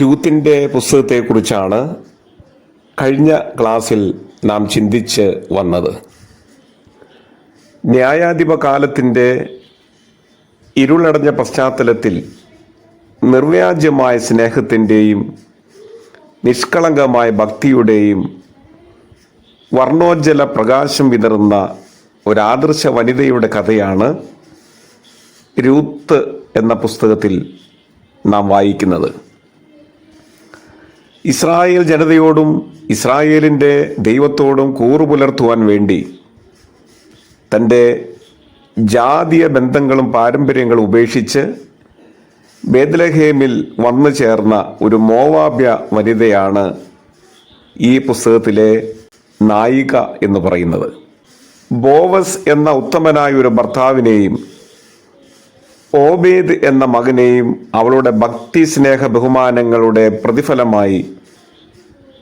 രൂത്തിന്റെ പുസ്തകത്തെക്കുറിച്ചാണ് കഴിഞ്ഞ ക്ലാസ്സിൽ നാം ചിന്തിച്ച് വന്നത്. ന്യായാധിപ കാലത്തിന്റെ ഇരുളടഞ്ഞ പശ്ചാത്തലത്തിൽ നിർവ്യാജ്യമായ സ്നേഹത്തിന്റെയും നിഷ്കളങ്കമായ ഭക്തിയുടെയും വർണോജ്ജല പ്രകാശം വിതറുന്ന ഒരാദർശ വനിതയുടെ കഥയാണ് രൂത്ത് എന്ന പുസ്തകത്തിൽ നാം വായിക്കുന്നത്. ഇസ്രായേൽ ജനതയോടും ഇസ്രായേലിന്റെ ദൈവത്തോടും കൂറു പുലർത്തുവാൻ വേണ്ടി തന്റെ ജാതീയ ബന്ധങ്ങളും പാരമ്പര്യങ്ങളും ഉപേക്ഷിച്ച് ബേദ്ലഹേമിൽ വന്നു ചേർന്ന ഒരു മോവാബ്യ വനിതയാണ് ഈ പുസ്തകത്തിലെ നായിക എന്ന് പറയുന്നത്. ബോവസ് എന്ന ഉത്തമനായ ഒരു ഭർത്താവിനെയും ഓബേദ് എന്ന മകനെയും അവളുടെ ഭക്തി സ്നേഹ ബഹുമാനങ്ങളുടെ പ്രതിഫലമായി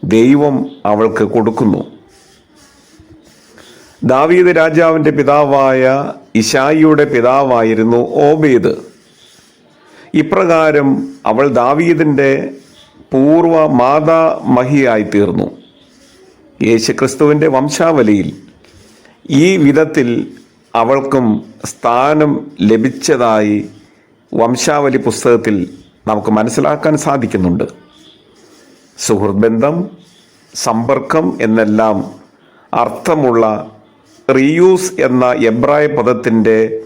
ദൈവം അവൾക്ക് കൊടുക്കുന്നു. ദാവീദ് രാജാവിന്റെ പിതാവായ ഇഷായിയുടെ പിതാവായിരുന്നു ഓബേദ്. ഇപ്രകാരം അവൾ ദാവീദിന്റെ പൂർവ മാതാമഹിയായി തീർന്നു. യേശുക്രിസ്തുവിന്റെ വംശാവലിയിൽ ഈ വിധത്തിൽ അവൾക്കും സ്ഥാനം ലഭിച്ചതായി വംശാവലി പുസ്തകത്തിൽ നമുക്ക് മനസ്സിലാക്കാൻ സാധിക്കുന്നുണ്ട്. സുഹൃത്ബന്ധം സമ്പർക്കം എന്നെല്ലാം അർത്ഥമുള്ള റിയൂസ് എന്ന എബ്രായ പദത്തിന്റെ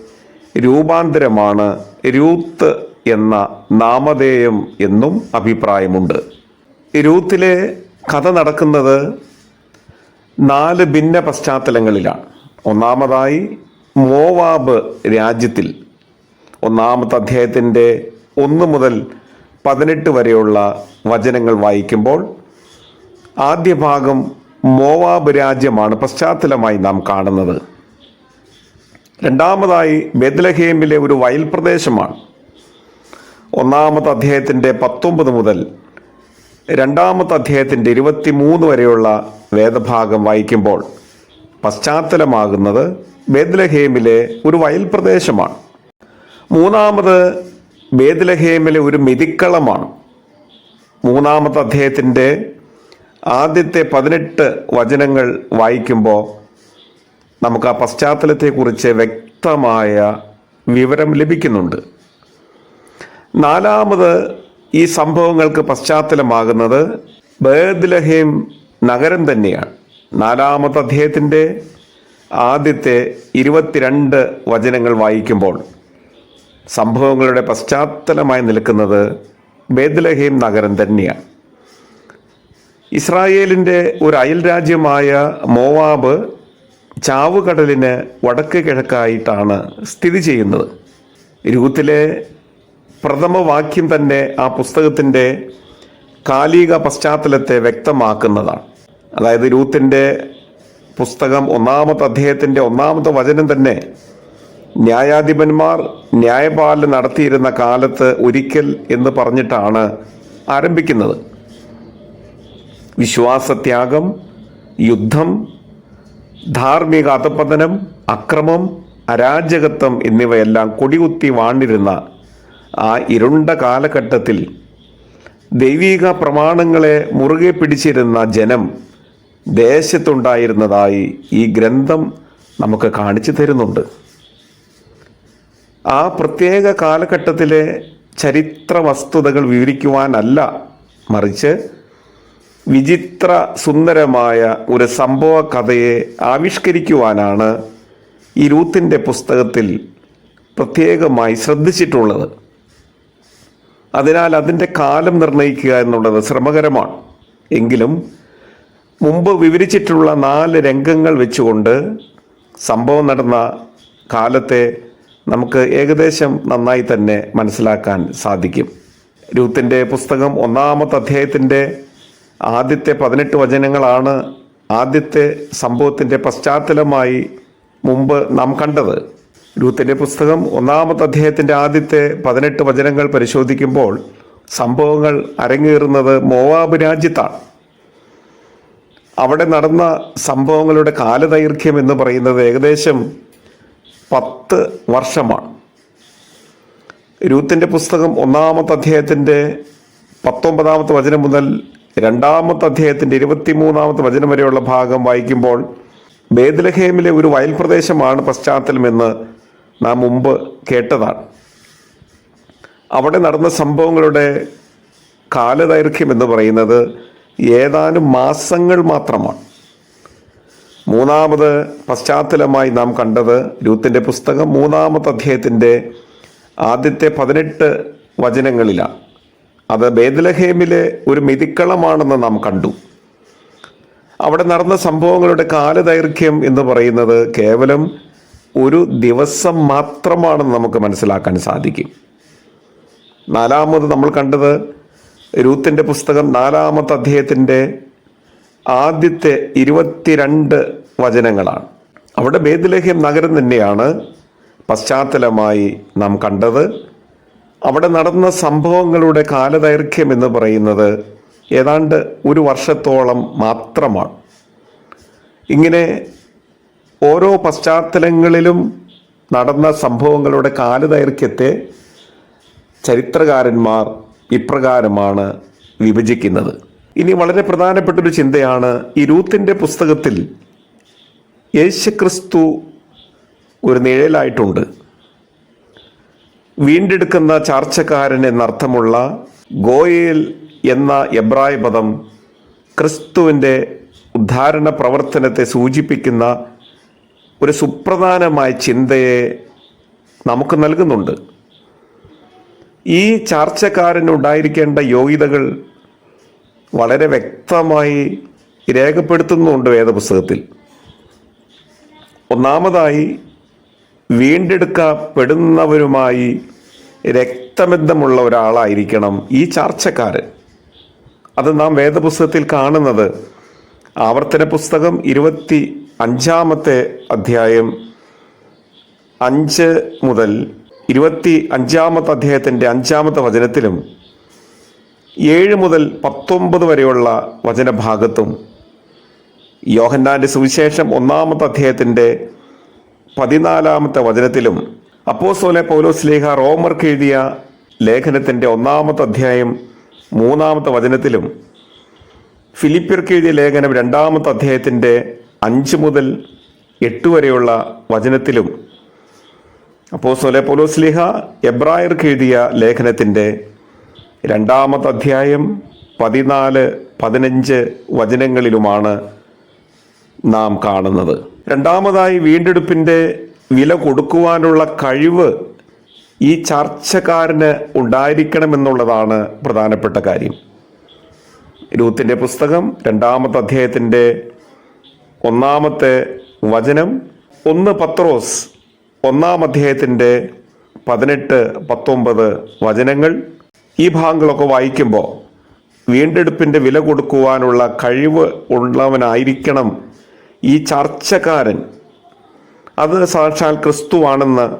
രൂപാന്തരമാണ് രൂത്ത് എന്ന നാമധേയം എന്നും അഭിപ്രായമുണ്ട്. രൂത്തിലെ കഥ നടക്കുന്നത് നാല് ഭിന്ന പശ്ചാത്തലങ്ങളിലാണ് ഒന്നാമതായി മോവാബ് രാജ്യത്തിൽ ഒന്നാമത്തെ അധ്യായത്തിന്റെ ഒന്ന് മുതൽ പതിനെട്ട് വരെയുള്ള വചനങ്ങൾ വായിക്കുമ്പോൾ ആദ്യ ഭാഗം മോവാബ് രാജ്യമാണ് പശ്ചാത്തലമായി നാം കാണുന്നത്. രണ്ടാമതായി ബെദ്ലഹേമിലെ ഒരു വയൽ പ്രദേശമാണ്. ഒന്നാമത്തെ അധ്യായത്തിന്റെ പത്തൊമ്പത് മുതൽ രണ്ടാമത്തെ അധ്യായത്തിന്റെ ഇരുപത്തി മൂന്ന് വരെയുള്ള വേദഭാഗം വായിക്കുമ്പോൾ പശ്ചാത്തലമാകുന്നത് ബേദ്ലഹേമിലെ ഒരു വയൽ പ്രദേശമാണ്. മൂന്നാമത് ബേദ്ലഹേമിലെ ഒരു മെതിക്കളമാണ്. മൂന്നാമത്തെ അദ്ദേഹത്തിന്റെ ആദ്യത്തെ പതിനെട്ട് വചനങ്ങൾ വായിക്കുമ്പോൾ നമുക്ക് ആ പശ്ചാത്തലത്തെക്കുറിച്ച് വ്യക്തമായ വിവരം ലഭിക്കുന്നുണ്ട്. നാലാമത് ഈ സംഭവങ്ങൾക്ക് പശ്ചാത്തലമാകുന്നത് ബേദ്ലഹേം നഗരം തന്നെയാണ്. നാലാമത്തെ അധ്യായത്തിന്റെ ആദ്യത്തെ ഇരുപത്തിരണ്ട് വചനങ്ങൾ വായിക്കുമ്പോൾ സംഭവങ്ങളുടെ പശ്ചാത്തലമായി നിൽക്കുന്നത് ബേദ്ലഹീം നഗരം തന്നെയാണ്. ഇസ്രായേലിന്റെ ഒരു അയൽ രാജ്യമായ മോവാബ് ചാവുകടലിന് വടക്ക് കിഴക്കായിട്ടാണ് സ്ഥിതി ചെയ്യുന്നത്. രൂത്തിലെ പ്രഥമ വാക്യം തന്നെ ആ പുസ്തകത്തിന്റെ കാലിക പശ്ചാത്തലത്തെ വ്യക്തമാക്കുന്നതാണ്. അതായത് രൂത്തിന്റെ പുസ്തകം ഒന്നാമത്തെ അദ്ദേഹത്തിന്റെ ഒന്നാമത്തെ വചനം തന്നെ ന്യായാധിപന്മാർ ന്യായപാലനം നടത്തിയിരുന്ന കാലത്ത് ഒരിക്കൽ എന്ന് പറഞ്ഞിട്ടാണ് ആരംഭിക്കുന്നത്. വിശ്വാസത്യാഗം യുദ്ധം ധാർമ്മിക അധപ്പതനം അക്രമം അരാജകത്വം എന്നിവയെല്ലാം കൊടികുത്തി വാണിരുന്ന ആ ഇരുണ്ട കാലഘട്ടത്തിൽ ദൈവിക പ്രമാണങ്ങളെ മുറുകെ പിടിച്ചിരുന്ന ജനം ദേശത്തുണ്ടായിരുന്നതായി ഈ ഗ്രന്ഥം നമുക്ക് കാണിച്ചു തരുന്നുണ്ട്. ആ പ്രത്യേക കാലഘട്ടത്തിലെ ചരിത്ര വസ്തുതകൾ വിവരിക്കുവാനല്ല മറിച്ച് വിചിത്ര സുന്ദരമായ ഒരു സംഭവ കഥയെ ആവിഷ്കരിക്കുവാനാണ് ഈ രൂത്തിന്റെ പുസ്തകത്തിൽ പ്രത്യേകമായി ശ്രദ്ധിച്ചിട്ടുള്ളത്. അതിനാൽ അതിന്റെ കാലം നിർണയിക്കുക എന്നുള്ളത് ശ്രമകരമാണ്. എങ്കിലും മുമ്പ് വിവരിച്ചിട്ടുള്ള നാല് രംഗങ്ങൾ വെച്ചുകൊണ്ട് സംഭവം നടന്ന കാലത്തെ നമുക്ക് ഏകദേശം നന്നായി തന്നെ മനസ്സിലാക്കാൻ സാധിക്കും. രൂത്തിന്റെ പുസ്തകം ഒന്നാമത്തെ അധ്യായത്തിന്റെ ആദ്യത്തെ പതിനെട്ട് വചനങ്ങളാണ് ആദ്യത്തെ സംഭവത്തിന്റെ പശ്ചാത്തലമായി മുമ്പ് നാം കണ്ടത്. രൂത്തിന്റെ പുസ്തകം ഒന്നാമത്തെ അധ്യായത്തിന്റെ ആദ്യത്തെ പതിനെട്ട് വചനങ്ങൾ പരിശോധിക്കുമ്പോൾ സംഭവങ്ങൾ അരങ്ങേറുന്നത് മോവാബ് രാജ്യത്താണ്. അവിടെ നടന്ന സംഭവങ്ങളുടെ കാലദൈർഘ്യം എന്ന് പറയുന്നത് ഏകദേശം പത്ത് വർഷമാണ്. രൂത്തിന്റെ പുസ്തകം ഒന്നാമത്തെ അധ്യായത്തിന്റെ പത്തൊമ്പതാമത്തെ വചനം മുതൽ രണ്ടാമത്തെ അധ്യായത്തിന്റെ ഇരുപത്തിമൂന്നാമത്തെ വചനം വരെയുള്ള ഭാഗം വായിക്കുമ്പോൾ ബേദ്ലഹേമിലെ ഒരു വയൽ പ്രദേശമാണ് പശ്ചാത്തലമെന്ന് നാം മുമ്പ് കേട്ടതാണ്. അവിടെ നടന്ന സംഭവങ്ങളുടെ കാലദൈർഘ്യം എന്ന് പറയുന്നത് ഏതാനും മാസങ്ങൾ മാത്രമാണ്. മൂന്നാമത് പശ്ചാത്തലമായി നാം കണ്ടത് രൂത്തിന്റെ പുസ്തകം മൂന്നാമത്തെ അധ്യായത്തിന്റെ ആദ്യത്തെ പതിനെട്ട് വചനങ്ങളിലാണ്. അത് ബേദലഹേമിലെ ഒരു മിതിക്കളമാണെന്ന് നാം കണ്ടു. അവിടെ നടന്ന സംഭവങ്ങളുടെ കാലദൈർഘ്യം എന്ന് പറയുന്നത് കേവലം ഒരു ദിവസം മാത്രമാണെന്ന് നമുക്ക് മനസ്സിലാക്കാൻ സാധിക്കും. നാലാമത് നമ്മൾ കണ്ടത് രൂത്തിന്റെ പുസ്തകം നാലാമത്തെ അധ്യായത്തിന്റെ ആദ്യത്തെ ഇരുപത്തിരണ്ട് വചനങ്ങളാണ്. അവിടെ ബേദലഹ്യം നഗരം തന്നെയാണ് പശ്ചാത്തലമായി നാം കണ്ടത്. അവിടെ നടന്ന സംഭവങ്ങളുടെ കാലദൈർഘ്യം എന്ന് പറയുന്നത് ഏതാണ്ട് ഒരു വർഷത്തോളം മാത്രമാണ്. ഇങ്ങനെ ഓരോ പശ്ചാത്തലങ്ങളിലും നടന്ന സംഭവങ്ങളുടെ കാലദൈർഘ്യത്തെ ചരിത്രകാരന്മാർ ഇപ്രകാരമാണ് വിഭജിക്കുന്നത്. ഇനി വളരെ പ്രധാനപ്പെട്ട ഒരു ചിന്തയാണ് ഈ രൂത്തിന്റെ പുസ്തകത്തിൽ യേശുക്രിസ്തു ഒരു നിഴലായിട്ടുണ്ട്. വീണ്ടെടുക്കുന്ന ചാർച്ചക്കാരൻ എന്നർത്ഥമുള്ള ഗോയേൽ എന്ന എബ്രായ പദം ക്രിസ്തുവിന്റെ ഉദ്ധാരണ പ്രവർത്തനത്തെ സൂചിപ്പിക്കുന്ന ഒരു സുപ്രധാനമായ ചിന്തയെ നമുക്ക് നൽകുന്നുണ്ട്. ഈ ചാർച്ചക്കാരനുണ്ടായിരിക്കേണ്ട യോഗ്യതകൾ വളരെ വ്യക്തമായി രേഖപ്പെടുത്തുന്നുണ്ട് വേദപുസ്തകത്തിൽ. ഒന്നാമതായി വീണ്ടെടുക്കപ്പെടുന്നവരുമായി രക്തബന്ധമുള്ള ഒരാളായിരിക്കണം ഈ ചർച്ചക്കാരൻ. അത് നാം വേദപുസ്തകത്തിൽ കാണുന്നത് ആവർത്തന പുസ്തകം ഇരുപത്തി അഞ്ചാമത്തെ അധ്യായം അഞ്ച് മുതൽ ഇരുപത്തി അഞ്ചാമത്തെ അദ്ദേഹത്തിന്റെ അഞ്ചാമത്തെ വചനത്തിലും ഏഴ് മുതൽ പത്തൊമ്പത് വരെയുള്ള വചനഭാഗത്തും യോഹന്നാന്റെ സുവിശേഷം ഒന്നാമത്തെ അധ്യായത്തിന്റെ പതിനാലാമത്തെ വചനത്തിലും അപ്പോസോലെ പൗലോസ്ലേഹ റോമർക്ക് എഴുതിയ ലേഖനത്തിന്റെ ഒന്നാമത്തെ അധ്യായം മൂന്നാമത്തെ വചനത്തിലും ഫിലിപ്പിയർക്ക് എഴുതിയ ലേഖനം രണ്ടാമത്തെ അധ്യായത്തിന്റെ അഞ്ച് മുതൽ എട്ട് വരെയുള്ള വചനത്തിലും അപ്പോസോലെ പോലോസ്ലിഹ എബ്രായർക്ക് എഴുതിയ ലേഖനത്തിന്റെ രണ്ടാമത്തെ അധ്യായം പതിനാല് പതിനഞ്ച് വചനങ്ങളിലുമാണ് നാം കാണുന്നത്. രണ്ടാമതായി വീണ്ടെടുപ്പിന്റെ വില കൊടുക്കുവാനുള്ള കഴിവ് ഈ ചർച്ചക്കാരന് ഉണ്ടായിരിക്കണമെന്നുള്ളതാണ് പ്രധാനപ്പെട്ട കാര്യം. രൂത്തിന്റെ പുസ്തകം രണ്ടാമത്തെ അധ്യായത്തിന്റെ ഒന്നാമത്തെ വചനം ഒന്ന് പത്രോസ് ഒന്നാം അധ്യായത്തിന്റെ പതിനെട്ട് പത്തൊമ്പത് വചനങ്ങൾ. ഈ ഭാഗങ്ങളൊക്കെ വായിക്കുമ്പോൾ വീണ്ടെടുപ്പിന്റെ വില കൊടുക്കുവാനുള്ള കഴിവ് ഉള്ളവനായിരിക്കണം ഈ ചർച്ചക്കാരൻ. അത് സാക്ഷാൽ ക്രിസ്തുവാണെന്ന്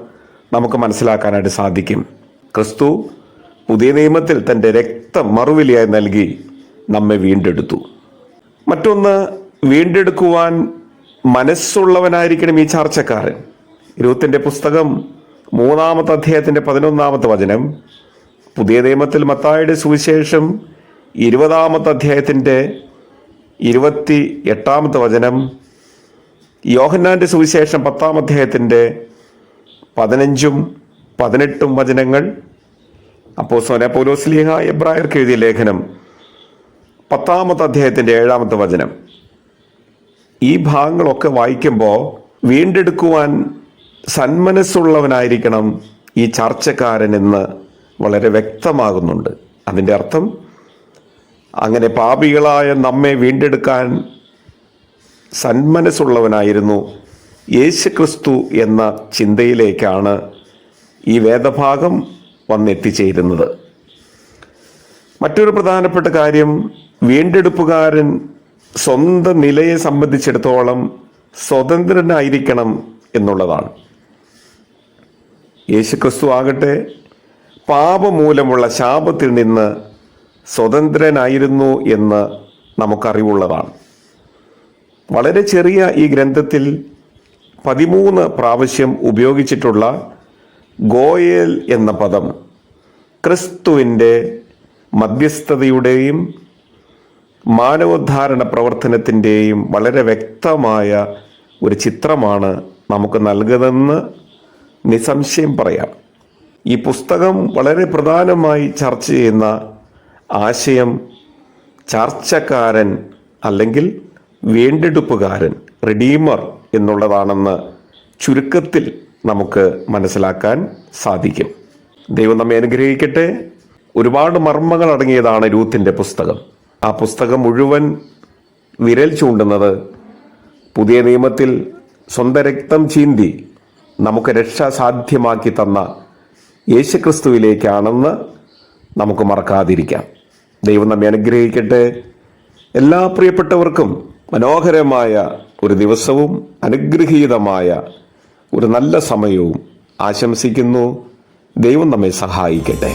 നമുക്ക് മനസ്സിലാക്കാനായിട്ട് സാധിക്കും. ക്രിസ്തു പുതിയ നിയമത്തിൽ തന്റെ രക്തം മറുവിലയായി നൽകി നമ്മെ വീണ്ടെടുത്തു. മറ്റൊന്ന് വീണ്ടെടുക്കുവാൻ മനസ്സുള്ളവനായിരിക്കണം ഈ ചാർച്ചക്കാരൻ. രൂത്തിന്റെ പുസ്തകം മൂന്നാമത്തെ അധ്യായത്തിന്റെ പതിനൊന്നാമത്തെ വചനം പുതിയ നിയമത്തിൽ മത്തായുടെ സുവിശേഷം ഇരുപതാമത്തെ അധ്യായത്തിന്റെ ഇരുപത്തി എട്ടാമത്തെ വചനം യോഹന്നാന്റെ സുവിശേഷം പത്താം അധ്യായത്തിന്റെ പതിനഞ്ചും പതിനെട്ടും വചനങ്ങൾ അപ്പോൾ സോന പൗലോസ്ലിഹ എബ്രായർക്ക് എഴുതിയ ലേഖനം പത്താമത്തെ അധ്യായത്തിന്റെ ഏഴാമത്തെ വചനം. ഈ ഭാഗങ്ങളൊക്കെ വായിക്കുമ്പോൾ വീണ്ടെടുക്കുവാൻ സന്മനസ്സുള്ളവനായിരിക്കണം ഈ ചർച്ചക്കാരൻ എന്ന് വളരെ വ്യക്തമാകുന്നുണ്ട്. അതിന്റെ അർത്ഥം അങ്ങനെ പാപികളായ നമ്മെ വീണ്ടെടുക്കാൻ സന്മനസ്സുള്ളവനായിരുന്നു യേശുക്രിസ്തു എന്ന ചിന്തയിലേക്കാണ് ഈ വേദഭാഗം വന്നെത്തിച്ചേരുന്നത്. മറ്റൊരു പ്രധാനപ്പെട്ട കാര്യം വീണ്ടെടുപ്പുകാരൻ സ്വന്തം നിലയെ സംബന്ധിച്ചിടത്തോളം സ്വതന്ത്രനായിരിക്കണം എന്നുള്ളതാണ്. യേശുക്രിസ്തു ആകട്ടെ. പാപമൂലമുള്ള ശാപത്തിൽ നിന്ന് സ്വതന്ത്രനായിരുന്നു എന്ന് നമുക്കറിവുള്ളതാണ്. വളരെ ചെറിയ ഈ ഗ്രന്ഥത്തിൽ പതിമൂന്ന് പ്രാവശ്യം ഉപയോഗിച്ചിട്ടുള്ള ഗോയൽ എന്ന പദം ക്രിസ്തുവിന്റെ മധ്യസ്ഥതയുടെയും മാനവോദ്ധാരണ പ്രവർത്തനത്തിന്റെയും വളരെ വ്യക്തമായ ഒരു ചിത്രമാണ് നമുക്ക് നൽകുന്നതെന്ന് നിസ്സംശയം പറയാം. ഈ പുസ്തകം വളരെ പ്രധാനമായി ചർച്ച ചെയ്യുന്ന ആശയം ചർച്ചക്കാരൻ അല്ലെങ്കിൽ വീണ്ടെടുപ്പുകാരൻ റിഡീമർ എന്നുള്ളതാണെന്ന് ചുരുക്കത്തിൽ നമുക്ക് മനസ്സിലാക്കാൻ സാധിക്കും. ദൈവം നമ്മെ അനുഗ്രഹിക്കട്ടെ. ഒരുപാട് മർമ്മങ്ങൾ അടങ്ങിയതാണ് രൂത്തിന്റെ പുസ്തകം. ആ പുസ്തകം മുഴുവൻ വിരൽ ചൂണ്ടുന്നത് പുതിയ നിയമത്തിൽ സ്വന്തം രക്തം ചീന്തി നമുക്ക് രക്ഷ സാധ്യമാക്കി തന്ന യേശുക്രിസ്തുവിലേക്കാണെന്ന് നമുക്ക് മറക്കാതിരിക്കാം. ദൈവം നമ്മെ അനുഗ്രഹിക്കട്ടെ. എല്ലാ പ്രിയപ്പെട്ടവർക്കും മനോഹരമായ ഒരു ദിവസവും അനുഗ്രഹീതമായ ഒരു നല്ല സമയവും ആശംസിക്കുന്നു. ദൈവം നമ്മെ സഹായിക്കട്ടെ.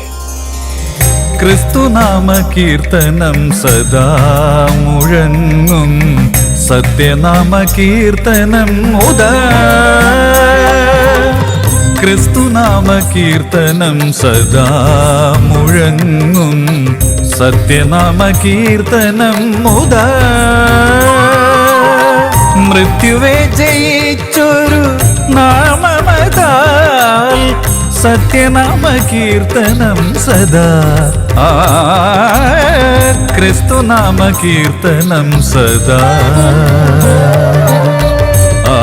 ക്രിസ്തുനാമ കീർത്തനം സദാ മുഴങ്ങും. സത്യനാമ കീർത്തനം മുത ക്രിസ്തുനാമ കീർത്തനം സദാ മുഴങ്ങും സത്യനാമ കീർത്തനം മുത മൃത്യുവെ ജയിച്ചൊരു നാമമതാൽ സത്യനാമ കീർത്തനം സദാ. ആ ക്രിസ്തുനാമ കീർത്തനം സദാ. ആ